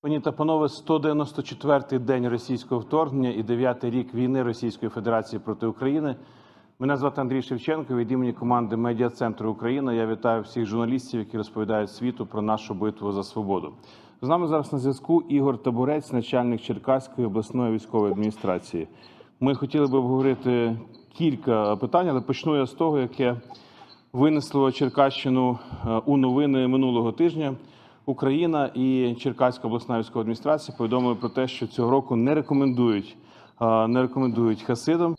Пані та панове, 194-й день російського вторгнення і 9-й рік війни Російської Федерації проти України. Мене звати Андрій Шевченко. Від імені команди Медіа Центру Україна. Я вітаю всіх журналістів, які розповідають світу про нашу битву за свободу. З нами зараз на зв'язку Ігор Табурець, начальник Черкаської обласної військової адміністрації. Ми хотіли би обговорити кілька питань, але почну я з того, яке винесло Черкащину е, у новини минулого тижня. Україна і Черкаська обласна військова адміністрація повідомили про те, що цього року не рекомендують, не рекомендують хасидам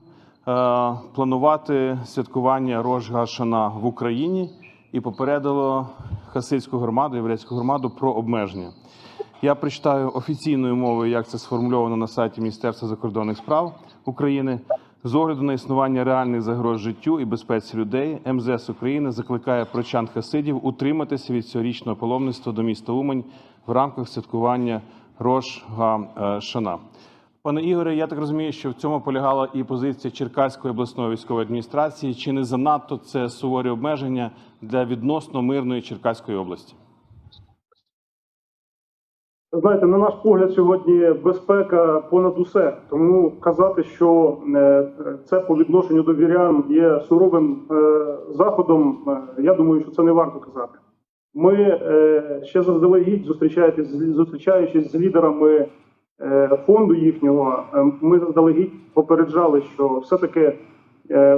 планувати святкування Рож Гашана в Україні і попередило хасидську громаду, єврейську громаду про обмеження. Я прочитаю офіційною мовою, як це сформульовано на сайті Міністерства закордонних справ України. З огляду на існування реальних загроз життю і безпеці людей, МЗС України закликає прочан хасидів утриматися від цьогорічного паломництва до міста Умань в рамках святкування Рош Га Шана. Пане Ігоре, я так розумію, що в цьому полягала і позиція Черкаської обласної військової адміністрації. Чи не занадто це суворі обмеження для відносно мирної Черкаської області? Знаєте, на наш погляд, сьогодні безпека понад усе. Тому казати, що е, це по відношенню до вірян є суровим е, заходом. е, Я думаю, що це не варто казати. Ми ще заздалегідь зустрічаючись з лідерами фонду їхнього. Ми заздалегідь попереджали, що все-таки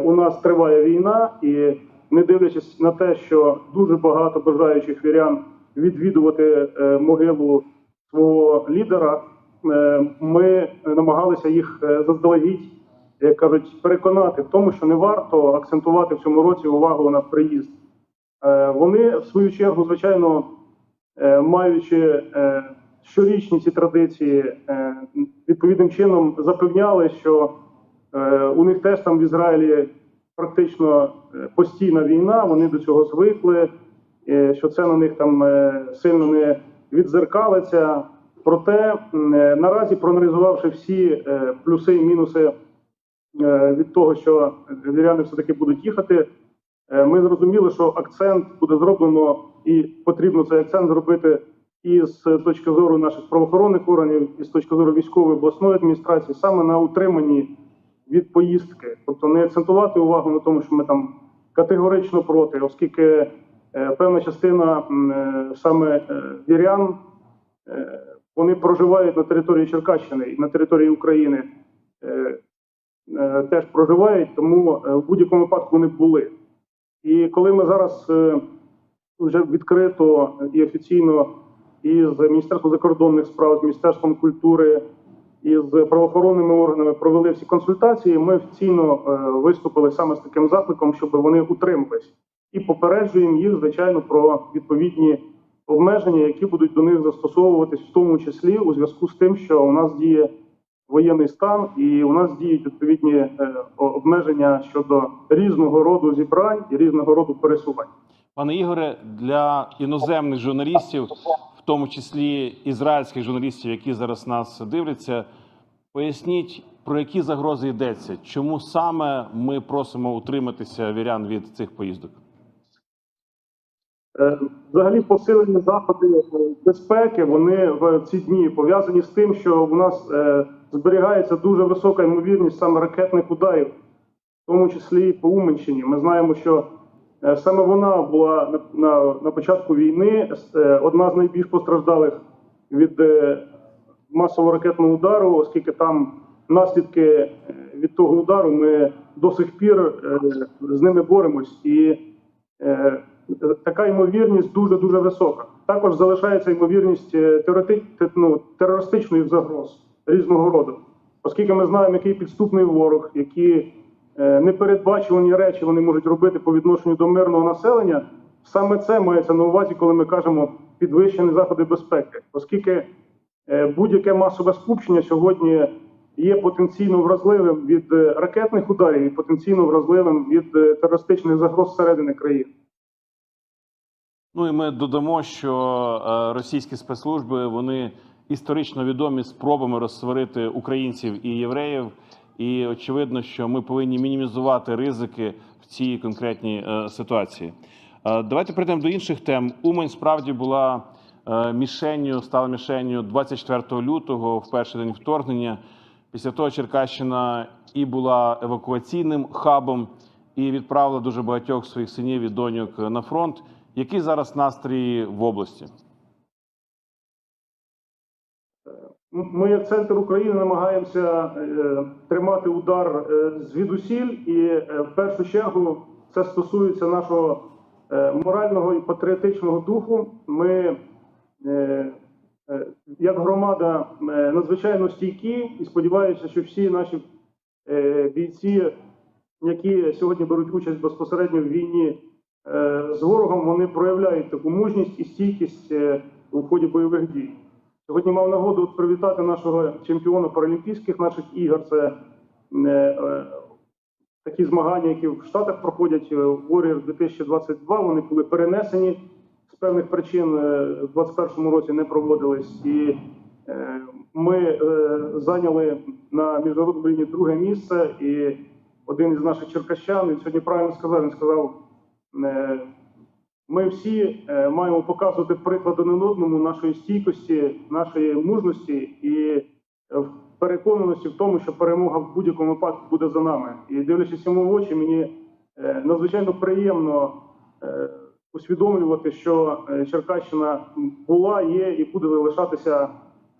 у нас триває війна, і не дивлячись на те, що дуже багато бажаючих вірян відвідувати могилу свого лідера, е, ми намагалися їх е, заздалегідь, як кажуть, переконати в тому, що не варто акцентувати в цьому році увагу на приїзд. Е, Вони, в свою чергу, звичайно, маючи щорічні ці традиції, відповідним чином запевняли, що у них теж там в Ізраїлі практично постійна війна, вони до цього звикли, що це на них там сильно не відзеркалиться. Проте е, наразі, проаналізувавши всі е, плюси і мінуси е, від того, що віряни все-таки будуть їхати, ми зрозуміли, що акцент буде зроблено і потрібно цей акцент зробити і з точки зору наших правоохоронних органів, і з точки зору військової обласної адміністрації, саме на утриманні від поїздки, тобто не акцентувати увагу на тому, що ми там категорично проти, оскільки певна частина е, саме е, вірян е, вони проживають на території Черкащини і на території України е, е, теж проживають, тому е, в будь-якому випадку вони були. І коли ми зараз е, вже відкрито і офіційно і з Міністерством закордонних справ, з Міністерством культури і з правоохоронними органами провели всі консультації, ми офіційно е, виступили саме з таким закликом, щоб вони утримались. І попереджуємо їх, звичайно, про відповідні обмеження, які будуть до них застосовуватись, в тому числі у зв'язку з тим, що у нас діє воєнний стан, і у нас діють відповідні е, обмеження щодо різного роду зібрань і різного роду пересувань. Пане Ігоре, для іноземних журналістів, в тому числі ізраїльських журналістів, які зараз нас дивляться, поясніть, про які загрози йдеться, чому саме ми просимо утриматися вірян від цих поїздок? Е, Взагалі посилені заходи е, безпеки вони в ці дні пов'язані з тим, що у нас е, зберігається дуже висока ймовірність саме ракетних ударів, в тому числі і по Уманщині. Ми знаємо, що саме вона була на, початку війни одна з найбільш постраждалих від масового ракетного удару, оскільки там наслідки від того удару ми до сих пір з ними боремось і. Така ймовірність дуже дуже висока. Також залишається ймовірність е, теорети... ну, терористичних загроз різного роду, оскільки ми знаємо, який підступний ворог, які е, непередбачувані речі вони можуть робити по відношенню до мирного населення. Саме це мається на увазі, коли ми кажемо підвищені заходи безпеки, оскільки е, будь-яке масове скупчення сьогодні є потенційно вразливим від ракетних ударів і потенційно вразливим від терористичних загроз зсередини країни. Ну і ми додамо, що е, російські спецслужби вони історично відомі спробами розсварити українців і євреїв. І очевидно, що ми повинні мінімізувати ризики в цій конкретній е, ситуації. Е, Давайте перейдемо до інших тем. Умань справді була мішенню, стала мішенню 24 лютого, в перший день вторгнення. Після того Черкащина і була евакуаційним хабом, і відправила дуже багатьох своїх синів і доньок на фронт. Який зараз настрій в області? Ми, як центр України, намагаємося е, тримати удар е, звідусіль, і е, в першу чергу це стосується нашого морального і патріотичного духу. Ми, як громада, надзвичайно стійкі і сподіваюся, що всі наші бійці, які сьогодні беруть участь безпосередньо в війні з ворогом, вони проявляють таку мужність і стійкість е, у ході бойових дій. Сьогодні мав нагоду привітати нашого чемпіона паралімпійських наших ігор. Це е, е, такі змагання, які в Штатах проходять е, Warrior 2022. Вони були перенесені з певних причин е, в 2021 році не проводились. І е, ми е, зайняли на міжнародному рівні друге місце. І один із наших черкащан він сьогодні правильно сказав. Він сказав. Е, ми всі е, маємо показувати приклад один одному нашої стійкості, нашої мужності і переконаності в тому, що перемога в будь-якому випадку буде за нами. І дивлячись йому в очі, мені е, надзвичайно приємно усвідомлювати, що Черкащина була, є і буде залишатися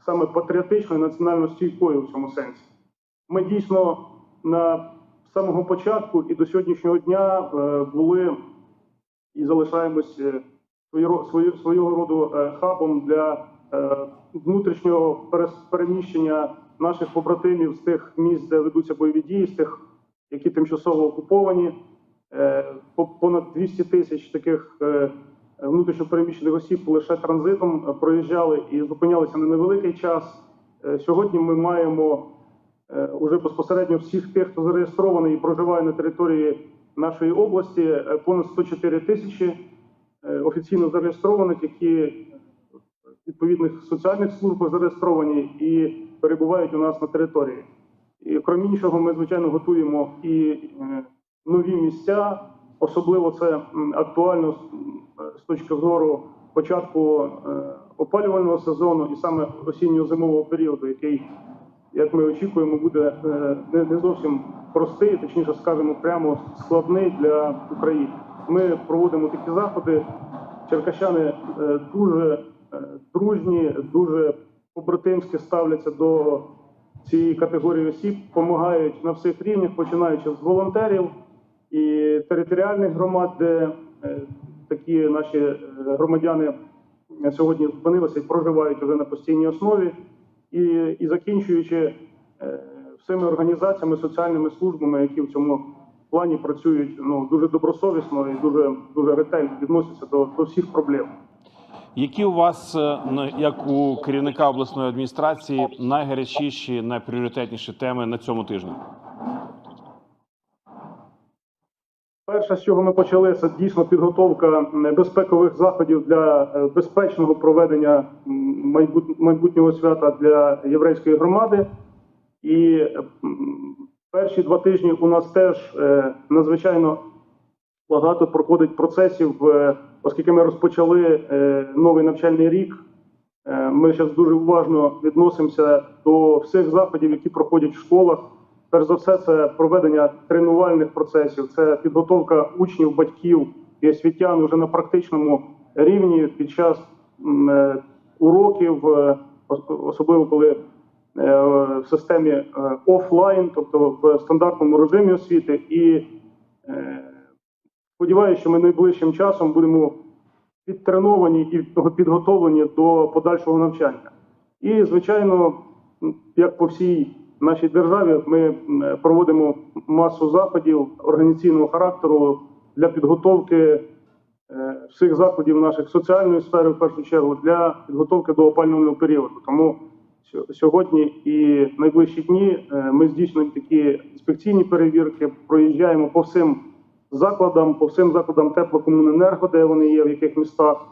саме патріотичною, національно стійкою в цьому сенсі. Ми дійсно на самого початку і до сьогоднішнього дня були і залишаємось е, свою- свого роду е, хабом для е, внутрішнього переміщення наших побратимів з тих місць, де ведуться бойові дії, з тих, які тимчасово окуповані. По- Понад 200 тисяч таких е, внутрішньо переміщених осіб лише транзитом проїжджали і зупинялися на невеликий час. Сьогодні ми маємо уже безпосередньо всіх тих, хто зареєстрований і проживає на території нашої області, е, понад 104 тисячі е, офіційно зареєстрованих, які в відповідних соціальних службах зареєстровані і перебувають у нас на території. І крім іншого, ми звичайно готуємо і е, нові місця. Особливо це актуально з- точки зору початку опалювального сезону і саме осінньо-зимового періоду, який як ми очікуємо, буде не зовсім простий, точніше скажемо, прямо складний для України. Ми проводимо такі заходи. Черкащани е, дуже е, дружні, дуже побратимськи ставляться до цієї категорії осіб, допомагають на всіх рівнях, починаючи з волонтерів і територіальних громад, де е, такі наші громадяни сьогодні зупинилися і проживають вже на постійній основі і, і закінчуючи всіми організаціями, соціальними службами, які в цьому плані працюють ну дуже добросовісно і дуже дуже ретельно відносяться до, до всіх проблем. Які у вас, е, як у керівника обласної адміністрації, найгарячіші, найпріоритетніші теми на цьому тижні? Перше, з чого ми почали, це дійсно підготовка м, безпекових заходів для е, безпечного проведення майбутнього свята для єврейської громади. І перші два тижні у нас теж е, надзвичайно багато проходить процесів, е, оскільки ми розпочали е, новий навчальний рік. Ми зараз дуже уважно відносимося до всіх заходів, які проходять в школах. Перш за все, це проведення тренувальних процесів, це підготовка учнів, батьків і освітян уже на практичному рівні під час уроків, особливо коли в системі е, офлайн, тобто в стандартному режимі освіти. І е, сподіваюся, що ми найближчим часом будемо підтреновані і підготовлені до подальшого навчання. І, звичайно, як по всій нашій державі, ми проводимо масу заходів організаційного характеру для підготовки е, всіх закладів наших соціальної сфери, в першу чергу, для підготовки до опалювального періоду. Тому сьогодні і найближчі дні е, ми здійснюємо такі інспекційні перевірки, проїжджаємо по всім закладам, по всім закладам теплокомуненерго, де вони є, в яких містах,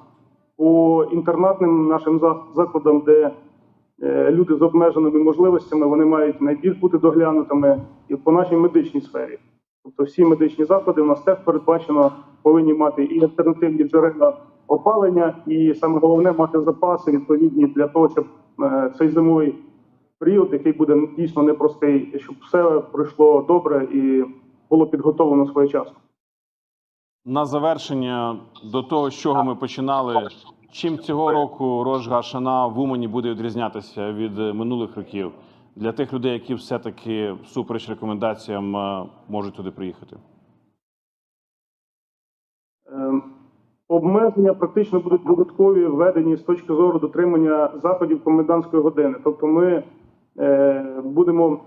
по інтернатним нашим закладам, де е, люди з обмеженими можливостями вони мають найбільш бути доглянутими, і по нашій медичній сфері. Тобто всі медичні заклади у нас теж передбачено повинні мати і альтернативні джерела опалення, і саме головне мати запаси відповідні для того, щоб е, цей зимовий період, який буде дійсно непростий, щоб все пройшло добре і було підготовлено своєчасно. На завершення до того, з чого ми починали, чим цього року Рож Гашана в Умані буде відрізнятися від минулих років для тих людей, які все-таки всупереч рекомендаціям е, можуть туди приїхати? Е, Обмеження практично будуть додаткові введені з точки зору дотримання заходів комендантської години. Тобто, ми е, будемо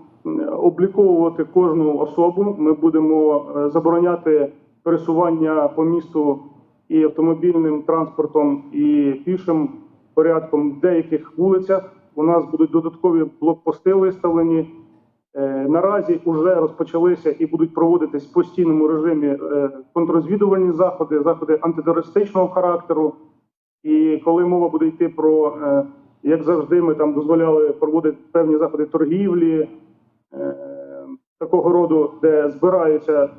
обліковувати кожну особу. Ми будемо е, забороняти пересування по місту і автомобільним транспортом, і пішим порядком в деяких вулицях. У нас будуть додаткові блокпости виставлені. Е, Наразі вже розпочалися і будуть проводитись в постійному режимі е, контррозвідувальні заходи, заходи антитерористичного характеру. І коли мова буде йти про, е, як завжди, ми там дозволяли проводити певні заходи торгівлі, такого роду, де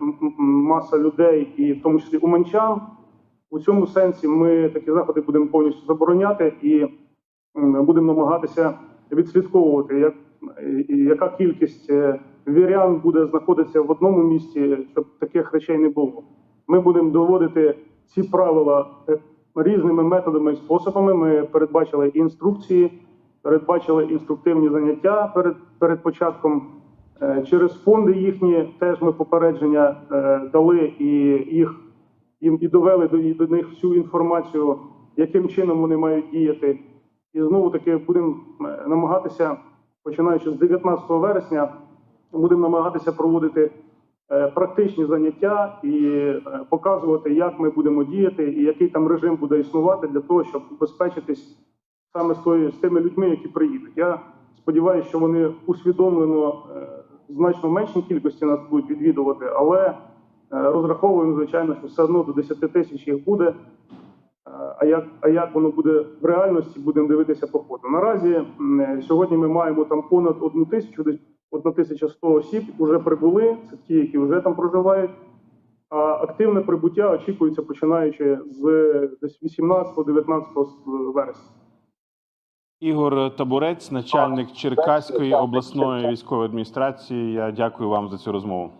м- маса людей, і в тому числі уманчан. У цьому сенсі ми такі заходи будемо повністю забороняти і будемо намагатися відслідковувати, як, яка кількість е, вірян буде знаходитися в одному місці, щоб таких речей не було. Ми будемо доводити ці правила е, різними методами і способами. Ми передбачили інструкції, передбачили інструктивні заняття перед, перед початком. Е, Через фонди їхні теж ми попередження дали і їх їм і довели до них всю інформацію, яким чином вони мають діяти. І знову таки будемо е, намагатися, починаючи з 19 вересня, будемо намагатися проводити е, практичні заняття і е, показувати, як ми будемо діяти, і який там режим буде існувати для того, щоб убезпечитись саме з, тими людьми, які приїдуть. Я сподіваюся, що вони усвідомлено значно меншій кількості нас будуть відвідувати, але розраховуємо, звичайно, що все одно до 10 тисяч їх буде. Е, А як, а як воно буде в реальності, будемо дивитися по ходу. Наразі е, сьогодні ми маємо там понад одну тисячу, десь 1100 осіб вже прибули. Це ті, які вже там проживають. А активне прибуття очікується починаючи з десь 18-19 вересня. Ігор Табурець, начальник Черкаської обласної військової адміністрації. Я дякую вам за цю розмову.